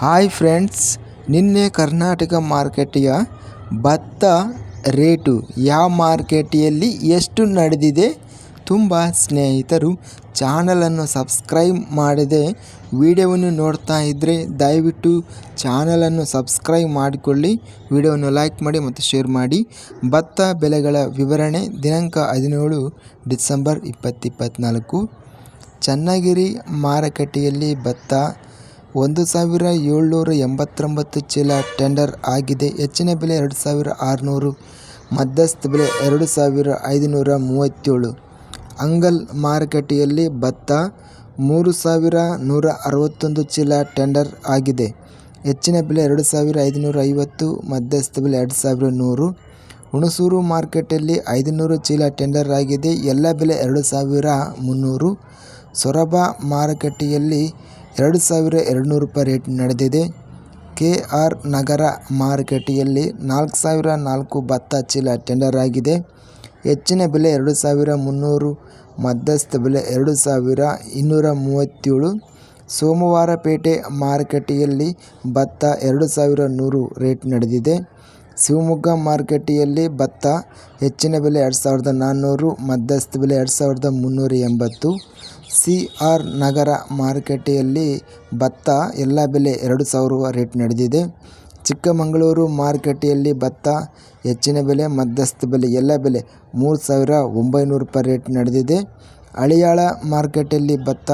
Hi friends ನಿನ್ನೆ ಕರ್ನಾಟಕ ಮಾರ್ಕೆಟಿಯ ಭತ್ತ rate ಯಾವ ಮಾರ್ಕೆಟಿಯಲ್ಲಿ ಎಷ್ಟು ನಡೆದಿದೆ ತುಂಬ ಸ್ನೇಹಿತರು ಚಾನಲನ್ನು ಸಬ್ಸ್ಕ್ರೈಬ್ ಮಾಡದೆ ವಿಡಿಯೋವನ್ನು ನೋಡ್ತಾ ಇದ್ದರೆ ದಯವಿಟ್ಟು ಚಾನಲನ್ನು ಸಬ್ಸ್ಕ್ರೈಬ್ ಮಾಡಿಕೊಳ್ಳಿ, ವಿಡಿಯೋವನ್ನು ಲೈಕ್ ಮಾಡಿ ಮತ್ತು ಶೇರ್ ಮಾಡಿ. ಭತ್ತ ಬೆಲೆಗಳ ವಿವರಣೆ ದಿನಾಂಕ ಹದಿನೇಳು ಡಿಸೆಂಬರ್ ಇಪ್ಪತ್ತಿಪ್ಪತ್ತ್ನಾಲ್ಕು ಚನ್ನಗಿರಿ ಮಾರುಕಟ್ಟೆಯಲ್ಲಿ ಭತ್ತ ಒಂದು ಸಾವಿರ ಏಳ್ನೂರ ಎಂಬತ್ತೊಂಬತ್ತು ಚೀಲ ಟೆಂಡರ್ ಆಗಿದೆ. ಹೆಚ್ಚಿನ ಬೆಲೆ ಎರಡು ಸಾವಿರ ಆರುನೂರು, ಮಧ್ಯಸ್ಥ ಬೆಲೆ ಎರಡು ಸಾವಿರ ಐದುನೂರ ಮೂವತ್ತೇಳು. ಅಂಗಲ್ ಮಾರುಕಟ್ಟೆಯಲ್ಲಿ ಭತ್ತ ಮೂರು ಸಾವಿರ ನೂರ ಅರವತ್ತೊಂದು ಚೀಲ ಟೆಂಡರ್ ಆಗಿದೆ. ಹೆಚ್ಚಿನ ಬೆಲೆ ಎರಡು ಸಾವಿರ ಐದುನೂರ ಐವತ್ತು, ಮಧ್ಯಸ್ಥ ಬೆಲೆ ಎರಡು ಸಾವಿರ ನೂರು. ಹುಣಸೂರು ಮಾರುಕಟ್ಟೆಯಲ್ಲಿ ಐದುನೂರು ಚೀಲ ಟೆಂಡರ್ ಆಗಿದೆ. ಎಲ್ಲ ಬೆಲೆ ಎರಡು ಸಾವಿರ ಮುನ್ನೂರು. ಸೊರಬ ಮಾರುಕಟ್ಟೆಯಲ್ಲಿ ಎರಡು ಸಾವಿರ ಎರಡುನೂರು ರೂಪಾಯಿ ರೇಟ್ ನಡೆದಿದೆ. ಕೆ ಆರ್ ನಗರ ಮಾರುಕಟ್ಟೆಯಲ್ಲಿ ನಾಲ್ಕು ಸಾವಿರ ನಾಲ್ಕು ಭತ್ತ ಚೀಲ ಟೆಂಡರ್ ಆಗಿದೆ. ಹೆಚ್ಚಿನ ಬೆಲೆ ಎರಡು ಸಾವಿರ ಮುನ್ನೂರು, ಮಧ್ಯಸ್ಥ ಬೆಲೆ ಎರಡು ಸಾವಿರ ಇನ್ನೂರ ಮೂವತ್ತೇಳು. ಸೋಮವಾರಪೇಟೆ ಮಾರುಕಟ್ಟೆಯಲ್ಲಿ ಭತ್ತ ಎರಡು ಸಾವಿರ ನೂರು ರೇಟ್ ನಡೆದಿದೆ. ಶಿವಮೊಗ್ಗ ಮಾರುಕಟ್ಟೆಯಲ್ಲಿ ಭತ್ತ ಹೆಚ್ಚಿನ ಬೆಲೆ ಎರಡು ಸಾವಿರದ ನಾನ್ನೂರು, ಮಧ್ಯಸ್ಥ ಬೆಲೆ ಎರಡು ಸಾವಿರದ ಮುನ್ನೂರ ಎಂಬತ್ತು. ಸಿ ಆರ್ ನಗರ ಮಾರುಕಟ್ಟೆಯಲ್ಲಿ ಭತ್ತ ಎಲ್ಲ ಬೆಲೆ ಎರಡು ಸಾವಿರ ರೇಟ್ ನಡೆದಿದೆ. ಚಿಕ್ಕಮಗಳೂರು ಮಾರುಕಟ್ಟೆಯಲ್ಲಿ ಭತ್ತ ಹೆಚ್ಚಿನ ಬೆಲೆ, ಮಧ್ಯಸ್ಥ ಬೆಲೆ ಎಲ್ಲ ಬೆಲೆ ಮೂರು ಸಾವಿರ ಒಂಬೈನೂರು ರೂಪಾಯಿ ರೇಟ್ ನಡೆದಿದೆ. ಹಳಿಯಾಳ ಮಾರುಕಟ್ಟೆಯಲ್ಲಿ ಭತ್ತ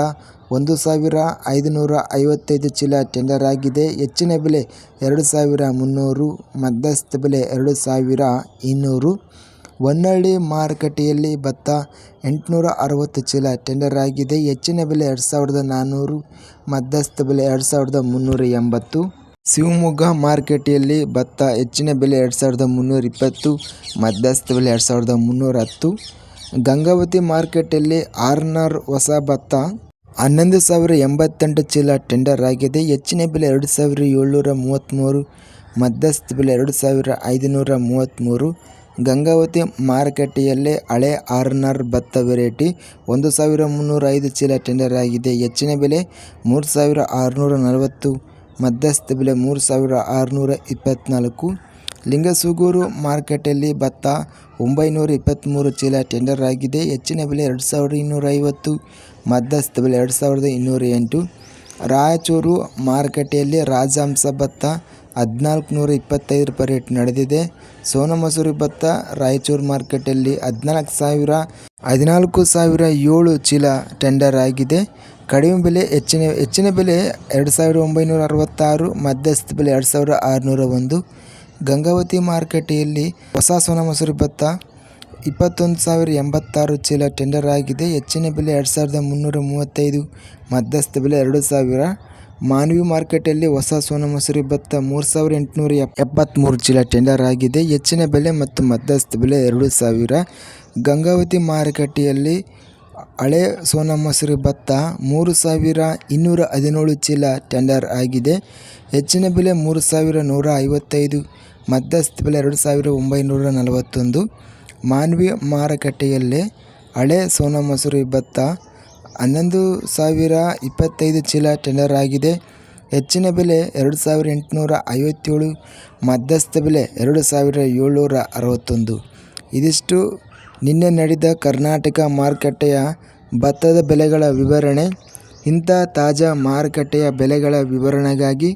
ಒಂದು ಸಾವಿರ ಐದುನೂರ ಐವತ್ತೈದು ಚೀಲ ಟೆಂಡರ್ ಆಗಿದೆ. ಹೆಚ್ಚಿನ ಬೆಲೆ ಎರಡು ಸಾವಿರ ಮುನ್ನೂರು, ಮಧ್ಯಸ್ಥ ಬೆಲೆ ಎರಡು ಸಾವಿರ ಇನ್ನೂರು. ಹೊನ್ನಳ್ಳಿ ಮಾರುಕಟ್ಟೆಯಲ್ಲಿ ಭತ್ತ ಎಂಟುನೂರ ಅರವತ್ತು ಚೀಲ ಟೆಂಡರ್ ಆಗಿದೆ. ಹೆಚ್ಚಿನ ಬೆಲೆ ಎರಡು ಸಾವಿರದ ನಾನ್ನೂರು ಮಧ್ಯಸ್ಥ ಬೆಲೆ ಎರಡು ಸಾವಿರದ ಮುನ್ನೂರ ಎಂಬತ್ತು. ಶಿವಮೊಗ್ಗ ಮಾರುಕಟ್ಟೆಯಲ್ಲಿ ಭತ್ತ ಹೆಚ್ಚಿನ ಬೆಲೆ ಎರಡು ಸಾವಿರದ ಮುನ್ನೂರ ಇಪ್ಪತ್ತು, ಮಧ್ಯಸ್ಥ ಬೆಲೆ ಎರಡು ಸಾವಿರದ ಮುನ್ನೂರ ಹತ್ತು. ಗಂಗಾವತಿ ಮಾರುಕಟ್ಟೆಯಲ್ಲಿ ಆರ್ನರ್ ಹೊಸ ಭತ್ತ ಹನ್ನೊಂದು ಸಾವಿರ ಎಂಬತ್ತೆಂಟು ಚೀಲ ಟೆಂಡರ್ ಆಗಿದೆ. ಹೆಚ್ಚಿನ ಬೆಲೆ ಎರಡು ಸಾವಿರದ ಏಳ್ನೂರ ಮೂವತ್ತ್ಮೂರು ಮಧ್ಯಸ್ಥ ಬೆಲೆ ಎರಡು ಸಾವಿರ ಐದುನೂರ ಮೂವತ್ತ್ಮೂರು ಗಂಗಾವತಿ ಮಾರುಕಟ್ಟೆಯಲ್ಲಿ ಹಳೆ ಆರ್ನರ್ ಭತ್ತ ವೆರೈಟಿ ಒಂದು ಸಾವಿರ ಮುನ್ನೂರ ಐದು ಚೀಲ ಟೆಂಡರ್ ಆಗಿದೆ. ಹೆಚ್ಚಿನ ಬೆಲೆ ಮೂರು ಸಾವಿರ ಆರುನೂರ ನಲವತ್ತು, ಮಧ್ಯಸ್ಥ ಬೆಲೆ ಮೂರು ಸಾವಿರ ಆರುನೂರ ಇಪ್ಪತ್ತ್ನಾಲ್ಕು ಲಿಂಗಸೂಗೂರು ಮಾರುಕಟ್ಟೆಯಲ್ಲಿ ಭತ್ತ ಒಂಬೈನೂರ ಇಪ್ಪತ್ತ್ಮೂರು ಚೀಲ ಟೆಂಡರ್ ಆಗಿದೆ. ಹೆಚ್ಚಿನ ಬೆಲೆ ಎರಡು ಸಾವಿರದ ಇನ್ನೂರ ಐವತ್ತು, ಮಧ್ಯಸ್ಥ ಬೆಲೆ ಎರಡು ಸಾವಿರದ ಇನ್ನೂರ ಎಂಟು. ರಾಯಚೂರು ಮಾರುಕಟ್ಟೆಯಲ್ಲಿ ರಾಜಹಂಸ ಭತ್ತ ಹದಿನಾಲ್ಕು ನೂರ ಇಪ್ಪತ್ತೈದು ರೂಪಾಯಿ ರೇಟ್ ನಡೆದಿದೆ. ಸೋನಾ ಮಸೂರಿ ಭತ್ತ ರಾಯಚೂರು ಮಾರ್ಕೆಟಲ್ಲಿ ಹದಿನಾಲ್ಕು ಸಾವಿರ ಹದಿನಾಲ್ಕು ಸಾವಿರ ಏಳು ಚೀಲ ಟೆಂಡರ್ ಆಗಿದೆ. ಕಡಿಮೆ ಬೆಲೆ ಹೆಚ್ಚಿನ ಹೆಚ್ಚಿನ ಬೆಲೆ ಎರಡು ಸಾವಿರದ ಒಂಬೈನೂರ ಅರವತ್ತಾರು ಮಧ್ಯಸ್ಥ ಬೆಲೆ ಎರಡು ಸಾವಿರ ಆರುನೂರ ಒಂದು ಗಂಗಾವತಿ ಮಾರುಕಟ್ಟೆಯಲ್ಲಿ ಹೊಸ ಸೋನಾ ಮಸೂರಿ ಭತ್ತ ಇಪ್ಪತ್ತೊಂದು ಸಾವಿರ ಎಂಬತ್ತಾರು ಚೀಲ ಟೆಂಡರ್ ಆಗಿದೆ. ಹೆಚ್ಚಿನ ಬೆಲೆ ಎರಡು ಸಾವಿರದ ಮುನ್ನೂರ ಮೂವತ್ತೈದು ಮಧ್ಯಸ್ಥ ಬೆಲೆ ಎರಡು ಸಾವಿರ. ಮಾನ್ವಿ ಮಾರ್ಕೆಟಲ್ಲಿ ಹೊಸ ಸೋನಾ ಮಸೂರಿ ಭತ್ತ ಮೂರು ಸಾವಿರ ಎಂಟುನೂರ ಎಪ್ಪತ್ತ್ಮೂರು ಚೀಲ ಟೆಂಡರ್ ಆಗಿದೆ. ಹೆಚ್ಚಿನ ಬೆಲೆ ಮತ್ತು ಮಧ್ಯಸ್ಥ ಬೆಲೆ ಎರಡು ಸಾವಿರ. ಗಂಗಾವತಿ ಮಾರುಕಟ್ಟೆಯಲ್ಲಿ ಹಳೆ ಸೋನಾ ಮಸೂರಿ ಭತ್ತ ಮೂರು ಸಾವಿರ ಇನ್ನೂರ ಹದಿನೇಳು ಚೀಲ ಟೆಂಡರ್ ಆಗಿದೆ. ಹೆಚ್ಚಿನ ಬೆಲೆ ಮೂರು ಸಾವಿರ ನೂರ ಐವತ್ತೈದು, ಮಧ್ಯಸ್ಥ ಬೆಲೆ ಎರಡು ಸಾವಿರ ಒಂಬೈನೂರ ನಲವತ್ತೊಂದು. ಮಾನ್ವಿ ಮಾರುಕಟ್ಟೆಯಲ್ಲಿ ಹಳೆ ಸೋನಾ ಮಸೂರಿ ಭತ್ತ ಹನ್ನೊಂದು ಸಾವಿರ ಇಪ್ಪತ್ತೈದು ಚೀಲ ಟೆಂಡರ್ ಆಗಿದೆ. ಹೆಚ್ಚಿನ ಬೆಲೆ ಎರಡು ಸಾವಿರ ಎಂಟುನೂರ ಐವತ್ತೇಳು, ಮಧ್ಯಸ್ಥ ಬೆಲೆ ಎರಡು ಸಾವಿರ ಏಳ್ನೂರ ಅರವತ್ತೊಂದು. ಇದಿಷ್ಟು ನಿನ್ನೆ ನಡೆದ ಕರ್ನಾಟಕ ಮಾರುಕಟ್ಟೆಯ ಭತ್ತದ ಬೆಲೆಗಳ ವಿವರಣೆ. ಇಂಥ ತಾಜಾ ಮಾರುಕಟ್ಟೆಯ ಬೆಲೆಗಳ ವಿವರಣೆಗಾಗಿ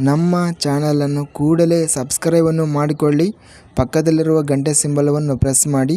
ನಮ್ಮ ಚಾನಲನ್ನು ಕೂಡಲೇ ಸಬ್ಸ್ಕ್ರೈಬನ್ನು ಮಾಡಿಕೊಳ್ಳಿ. ಪಕ್ಕದಲ್ಲಿರುವ ಗಂಟೆ ಸಿಂಬಲವನ್ನು ಪ್ರೆಸ್ ಮಾಡಿ.